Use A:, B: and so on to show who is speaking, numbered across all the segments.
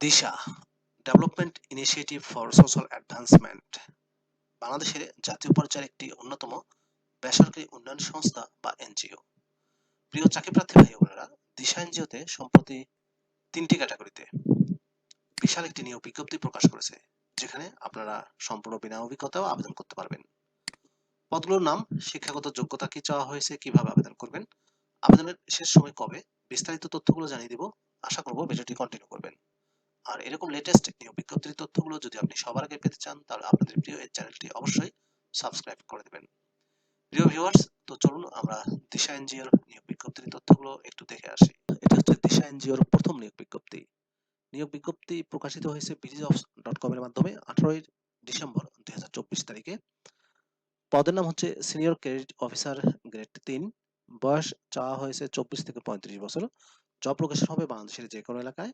A: Disha development initiative for social advancement বাংলাদেশের জাতীয় পর্যায়ের একটি অন্যতম বেসরকারি উন্নয়ন সংস্থা বা এনজিও। প্রিয় চাকরি প্রার্থী ভাই বোনেরা, দিশা এনজিওতে সম্প্রতি তিনটি ক্যাটাগরিতে বিশাল একটি নিয়োগ বিজ্ঞপ্তি প্রকাশ করেছে, যেখানে আপনারা সম্পূর্ণ বিনা অভিজ্ঞতাও আবেদন করতে পারবেন। পদগুলোর নাম, শিক্ষাগত যোগ্যতা কি চাওয়া হয়েছে, কীভাবে আবেদন করবেন, আবেদনের শেষ সময় কবে, বিস্তারিত তথ্যগুলো জানিয়ে দিব। আশা করব ভিডিওটি কন্টিনিউ করবেন। আর এরকম লেটেস্ট নিয়োগ বিজ্ঞপ্তির তথ্যগুলো যদি আপনি সবার আগে পেতে চান, তাহলে আপনাদের প্রিয় এই চ্যানেলটি অবশ্যই সাবস্ক্রাইব করে দেবেন। প্রিয় ভিউয়ার্স তো চলুন আমরা দিশা এনজিওর নিয়োগ বিজ্ঞপ্তির তথ্যগুলো একটু দেখে আসি। এটা হচ্ছে দিশা এনজিওর প্রথম নিয়োগ বিজ্ঞপ্তি। নিয়োগ বিজ্ঞপ্তি প্রকাশিত হয়েছে বিডিজ ডট কম এর মাধ্যমে আঠারোই ডিসেম্বর দুই হাজার চব্বিশ তারিখে। পদের নাম হচ্ছে সিনিয়র ক্রেডিট অফিসার গ্রেড তিন। বয়স চাওয়া হয়েছে চব্বিশ থেকে পঁয়ত্রিশ বছর। জব লোকেশন হবে বাংলাদেশের যে কোনো এলাকায়।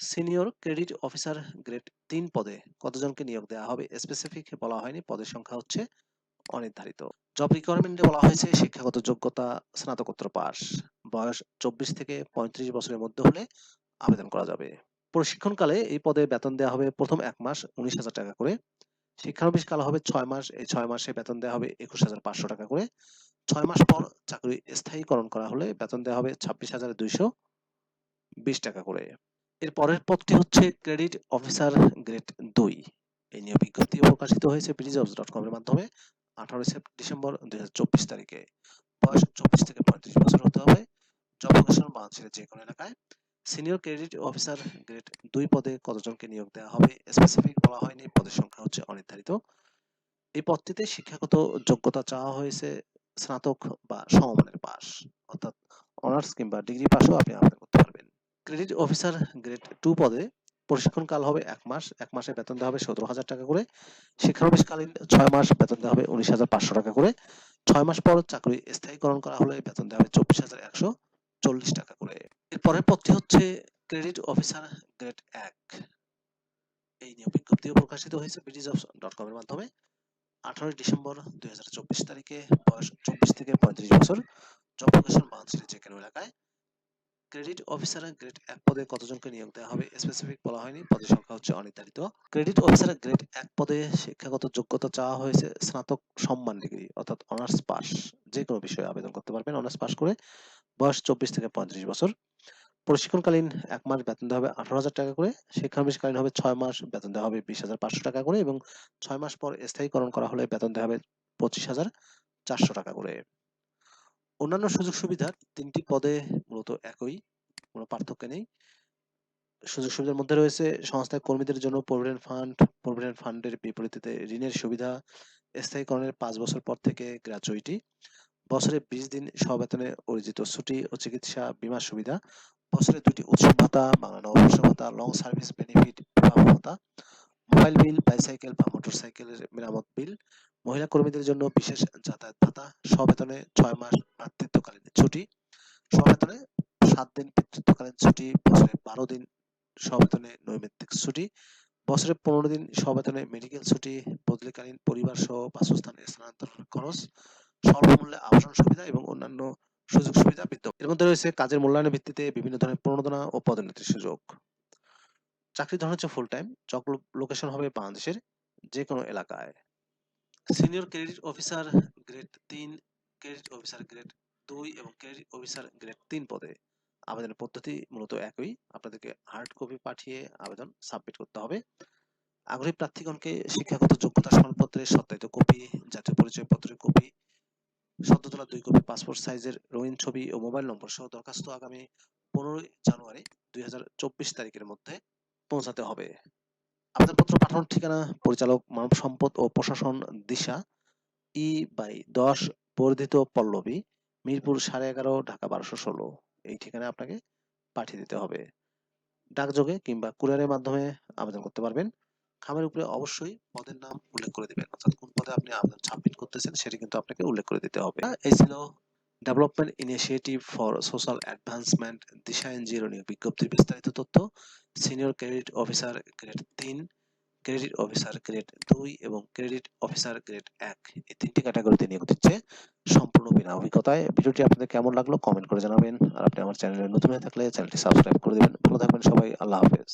A: সিনিয়র ক্রেডিট অফিসার গ্রেড তিন পদে কতজনকে নিয়োগ দেওয়া হবে? স্পেসিফিক বলা হয়নি। পদের সংখ্যা হচ্ছে অনির্ধারিত। জব রিকোয়ারমেন্টে বলা হয়েছে শিক্ষাগত যোগ্যতা, স্নাতকোত্তর পাস বয়স চব্বিশ থেকে পঁয়ত্রিশ বছরের মধ্যে হলে আবেদন করা যাবে। প্রশিক্ষণকালে এই পদে বেতন দেওয়া হবে প্রথম এক মাস উনিশ হাজার টাকা করে। শিক্ষানবিশ কাল হবে ছয় মাস, এই ছয় মাসে বেতন দেওয়া হবে একুশ হাজার পাঁচশো টাকা করে। ছয় মাস পর চাকরি স্থায়ীকরণ করা হলে বেতন দেওয়া হবে ছাব্বিশ হাজার দুইশো বিশ টাকা করে। এর পরের পদটি হচ্ছে ক্রেডিট অফিসার গ্রেড দুই। এই নিয়ে বিজ্ঞপ্তি প্রকাশিত হয়েছে ব্রিজবস ডট কম এর মাধ্যমে আঠারোই ডিসেম্বর দুই তারিখে। বয়স চব্বিশ থেকে পঁয়ত্রিশ বছর হতে হবে। জব লোকেশন বাংলাদেশের যে কোনো এলাকায়। সিনিয়র ক্রেডিট অফিসার গ্রেড দুই পদে কতজনকে নিয়োগ দেওয়া হবে স্পেসিফিক বলা হয়নি, পদের সংখ্যা হচ্ছে অনির্ধারিত। এই পদটিতে শিক্ষাগত যোগ্যতা চাওয়া হয়েছে স্নাতক বা সমমানের পাস অর্থাৎ অনার্স কিংবা ডিগ্রি পাসও আপনি আবেদন ক্রেডিট অফিসার গ্রেড টু পদে প্রশিক্ষণ কাল হবে এক মাস, এক মাসে বেতন দেওয়া হবে সতেরো হাজার টাকা করে। শিক্ষানবিশকালীন ছয় মাস বেতন দেওয়া হবে উনিশ হাজার পাঁচশো টাকা করে। ছয় মাস পর চাকরি স্থায়ীকরণ করা হলে বেতন দেওয়া হবে চব্বিশ হাজার একশো চল্লিশ টাকা করে। এর পরের পদটি হচ্ছে ক্রেডিট অফিসার গ্রেড এক। এই নিয়োগ বিজ্ঞপ্তিও প্রকাশিত হয়েছে ব্রিটিশ ডট কম এর মাধ্যমে। আঠারোই ডিসেম্বর দুই হাজার চব্বিশ তারিখে বয়স চব্বিশ থেকে পঁয়ত্রিশ বছর। জব লোকেশন বাংলাদেশের যে কোনো এলাকায় ক্রেডিট অফিসার গ্রেড এক পদে কতজনকে নিয়োগ দেওয়া হবে? স্পেসিফিক বলা হয়নি। পদের সংখ্যা হচ্ছে অনির্ধারিত। ক্রেডিট অফিসার গ্রেড এক পদে শিক্ষাগত যোগ্যতা চাওয়া হয়েছে স্নাতক সম্মান ডিগ্রি অর্থাৎ অনার্স পাস যে কোনো বিষয়ে আবেদন করতে পারবেন অনার্স পাস করে বয়স চব্বিশ থেকে পঁয়ত্রিশ বছর। প্রশিক্ষণকালীন এক মাস বেতন দেওয়া হবে আঠারো হাজার টাকা করে। শিক্ষানবিশকালীন হবে ছয় মাস বেতন দেওয়া হবে বিশ হাজার পাঁচশো টাকা করে এবং ছয় মাস পর স্থায়ীকরণ করা হলে বেতন দেওয়া হবে পঁচিশ হাজার চারশো টাকা করে। অন্যান্য সুযোগ সুবিধা তিনটি পদে মূলত একই, কোনো পার্থক্য নেই। সুযোগ সুবিধার মধ্যে রয়েছে সংস্থায় কর্মীদের জন্য প্রভিডেন্ট ফান্ড প্রভিডেন্ট ফান্ডের বিপরীতে ঋণের সুবিধা, স্থায়ীকরণের পাঁচ বছর পর থেকে গ্র্যাচুইটি বছরে বিশ দিন সবেতনে অর্জিত ছুটি ও চিকিৎসা বীমা সুবিধা, বছরে দুটি উৎসব ভাতা, বাংলা নববর্ষ ভাতা লং সার্ভিস বেনিফিট বিবাহ ভাতা মোবাইল বিল বাইসাইকেল বা মোটরসাইকেলের মেরামত বিল মহিলা কর্মীদের জন্য বিশেষ যাতায়াত ভাতা, সবেতনে ছয় মাস ভ্রাতৃত্বকালীন ছুটি, সবেতনে সাত দিন পিতৃত্বকালীন ছুটি, বছরে বারো দিন সবেতনে নৈমিত্তিক ছুটি, বছরে পনেরো দিন সবেতনে মেডিকেল ছুটি, বদলিকালীন পরিবার সহ বাসস্থান স্থানান্তর খরচ স্বল্প মূল্যে আবাসন সুবিধা এবং অন্যান্য সুযোগ সুবিধা বিদ্যমান। এর মধ্যে রয়েছে কাজের মূল্যায়নের ভিত্তিতে বিভিন্ন ধরনের প্রণোদনা ও পদোন্নতির সুযোগ। চাকরি ধরন হচ্ছে ফুল টাইম জব লোকেশন হবে বাংলাদেশের যে কোনো এলাকায়। সিনিয়র ক্রেডিট অফিসার গ্রেড তিন ক্রেডিট অফিসার গ্রেড দুই এবং ক্রেডিট অফিসার গ্রেড তিন পদে আবেদনের পদ্ধতি মূলত একই। আপনাদেরকে হার্ড কপি পাঠিয়ে আবেদন সাবমিট করতে হবে। আগ্রহী প্রার্থীগণকে শিক্ষাগত যোগ্যতা সনদপত্রের সত্যায়িত কপি জাতীয় পরিচয় পত্রের কপি সদ্য তোলা দুই কপি পাসপোর্ট সাইজের রঙিন ছবি ও মোবাইল নম্বর সহ দরখাস্ত আগামী পনেরোই জানুয়ারি দুই হাজার চব্বিশ তারিখের মধ্যে পৌঁছাতে হবে। আবেদনপত্র পাঠানোর ঠিকানা, পরিচালক, মানব সম্পদ ও প্রশাসন, দিশা, ই বাই দশ, বর্ধিত পল্লবী, মিরপুর সাড়ে এগারো, ঢাকা বারোশো ষোলো। এই ঠিকানায় আপনাকে পাঠিয়ে দিতে হবে। ডাকযোগে কিংবা কুরিয়ারের মাধ্যমে আবেদন করতে পারবেন। খামের উপরে অবশ্যই পদের নাম উল্লেখ করে দিবেন। অর্থাৎ কোন পদে আপনি আবেদন সাবমিট করতেছেন, সেটি কিন্তু আপনাকে উল্লেখ করে দিতে হবে। এই ছিল development initiative for social advancement Disha এনজিওর নিয়োগ বিজ্ঞপ্তির বিস্তারিত তথ্য সিনিয়র ক্রেডিট অফিসার গ্রেড তিন ক্রেডিট অফিসার গ্রেড দুই এবং ক্রেডিট অফিসার গ্রেড এক। এই তিনটি ক্যাটাগরিতে নিয়োগ দিচ্ছে সম্পূর্ণ বিনা অভিজ্ঞতায়। ভিডিওটি আপনাদের কেমন লাগল কমেন্ট করে জানাবেন। আর আপনি আমার চ্যানেলে নতুন হয়ে থাকলে চ্যানেলটি সাবস্ক্রাইব করে দেবেন। ভালো থাকবেন সবাই। আল্লাহ হাফেজ।